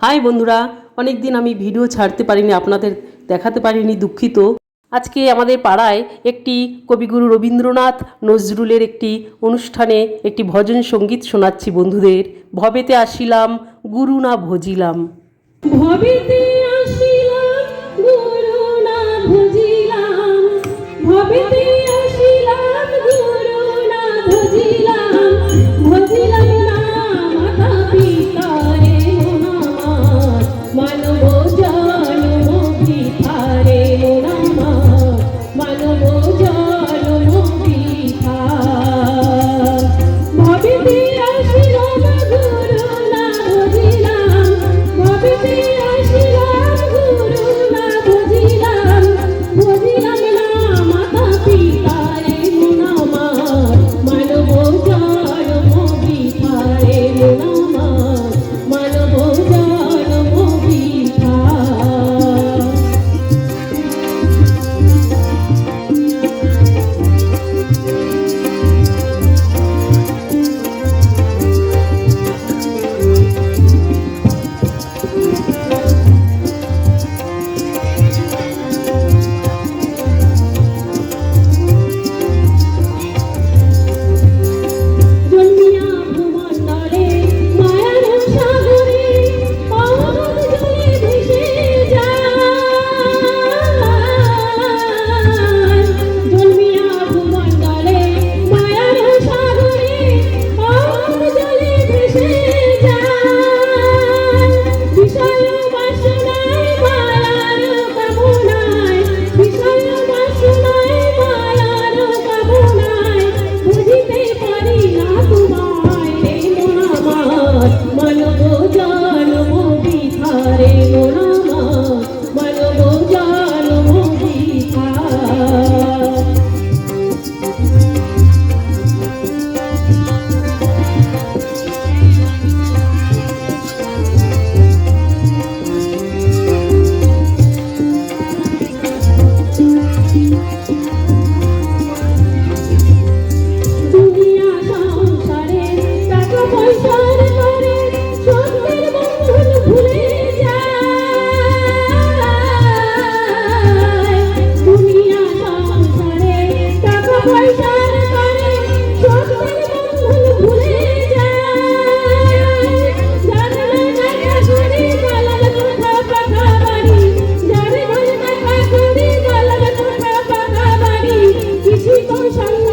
High বন্ধুরা অনেক দিন আমি ভিডিও ছাড়তে পারিনি, আপনাদের দেখাতে পারিনি, দুঃখিত। আজকে আমাদের পাড়ায় একটি কবিগুরু রবীন্দ্রনাথ নজরুলের একটি অনুষ্ঠানে একটি ভজন সংগীত শোনাচ্ছি বন্ধুদের। ভবেতে আসিলাম, গুরু না ভজিলাম। ভবেতে কৃষি কৌশল